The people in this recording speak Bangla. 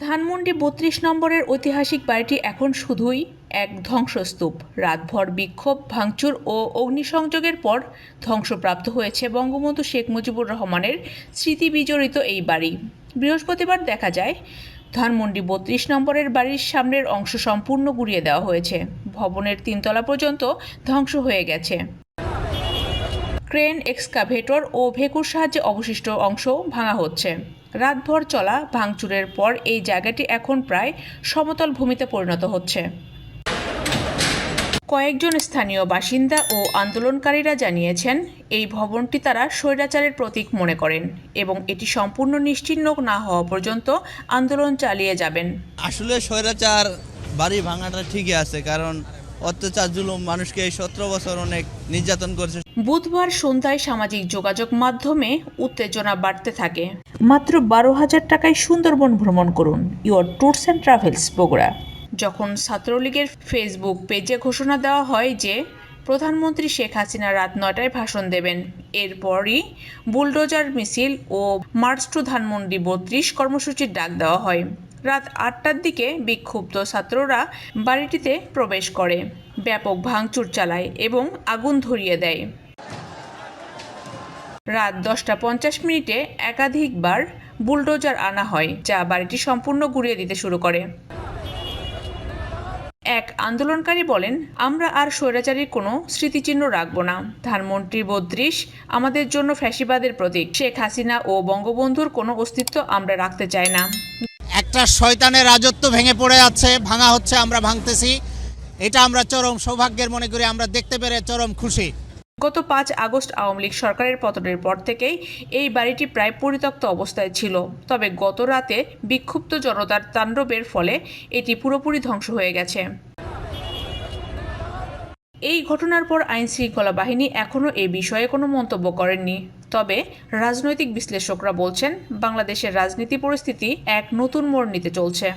ধানমন্ডি বত্রিশ নম্বরের ঐতিহাসিক বাড়িটি এখন শুধুই এক ধ্বংসস্তূপ। রাতভর বিক্ষোভ, ভাঙচুর ও অগ্নিসংযোগের পর ধ্বংসপ্রাপ্ত হয়েছে বঙ্গবন্ধু শেখ মুজিবুর রহমানের স্মৃতি বিজড়িত এই বাড়ি। বৃহস্পতিবার দেখা যায়, ধানমন্ডি বত্রিশ নম্বরের বাড়ির সামনের অংশ সম্পূর্ণ গুড়িয়ে দেওয়া হয়েছে। ভবনের তিনতলা পর্যন্ত ধ্বংস হয়ে গেছে। ক্রেন এক্সকাভেটর ও ভেকুর সাহায্যে অবশিষ্ট অংশ ভাঙা হচ্ছে। রাতভর চলা ভাঙচুরের পর এই জায়গাটি এখন প্রায় সমতল ভূমিতে পরিণত হচ্ছে। কয়েকজন স্থানীয় বাসিন্দা ও আন্দোলনকারীরা জানিয়েছেন, এই ভবনটি তারা স্বৈরাচারের প্রতীক মনে করেন এবং এটি সম্পূর্ণ নিশ্চিহ্ন না হওয়া পর্যন্ত আন্দোলন চালিয়ে যাবেন। আসলে স্বৈরাচার বাড়ি ভাঙাটা ঠিকই আছে, কারণ অত্যাচার, জুলুম, মানুষকে এই সতেরো বছর অনেক নির্যাতন করেছে। বুধবার সন্ধ্যায় সামাজিক যোগাযোগ মাধ্যমে উত্তেজনা বাড়তে থাকে। মাত্র বারো হাজার টাকায় সুন্দরবন ভ্রমণ করুন your tours and travels Bogura. যখন ছাত্রলীগের ফেসবুক পেজে ঘোষণা দেওয়া হয় যে, প্রধানমন্ত্রী শেখ হাসিনা রাত নয়টায় ভাষণ দেবেন, এরপরই বুলডোজার মিছিল ও মার্চ টু ধানমন্ডি বত্রিশ কর্মসূচির ডাক দেওয়া হয়। রাত আটটার দিকে বিক্ষুব্ধ ছাত্ররা বাড়িটিতে প্রবেশ করে। ব্যাপক ভাঙচুর চালায় এবং আগুন ধরিয়ে দেয়। রাত দশটা পঞ্চাশ মিনিটে একাধিকবার বুলডোজার আনা হয়, যা বাড়িটি সম্পূর্ণ গুড়িয়ে দিতে শুরু করে। এক আন্দোলনকারী বলেন, আমরা আর স্বৈরাচারীর কোনো স্মৃতিচিহ্ন রাখব না। ধানমন্ত্রী বত্রিশ আমাদের জন্য ফ্যাসিবাদের প্রতীক। শেখ হাসিনা ও বঙ্গবন্ধুর কোনো অস্তিত্ব আমরা রাখতে চাই না। একটা শয়তানের রাজত্ব ভেঙে পড়ে আছে, ভাঙা হচ্ছে, আমরা ভাঙতেছি। এটা আমরা চরম সৌভাগ্যের মনে করি, আমরা দেখতে পেরে চরম খুশি। গত পাঁচ আগস্ট আওয়ামী লীগ সরকারের পতনের পর থেকেই এই বাড়িটি প্রায় পরিত্যক্ত অবস্থায় ছিল। তবে গত রাতে বিক্ষুব্ধ জনতার তাণ্ডবের ফলে এটি পুরোপুরি ধ্বংস হয়ে গেছে। এই ঘটনার পর আইনশৃঙ্খলা বাহিনী এখনও এ বিষয়ে কোনো মন্তব্য করেননি। তবে রাজনৈতিক বিশ্লেষকরা বলছেন, বাংলাদেশের রাজনীতি পরিস্থিতি এক নতুন মোড় নিতে চলছে।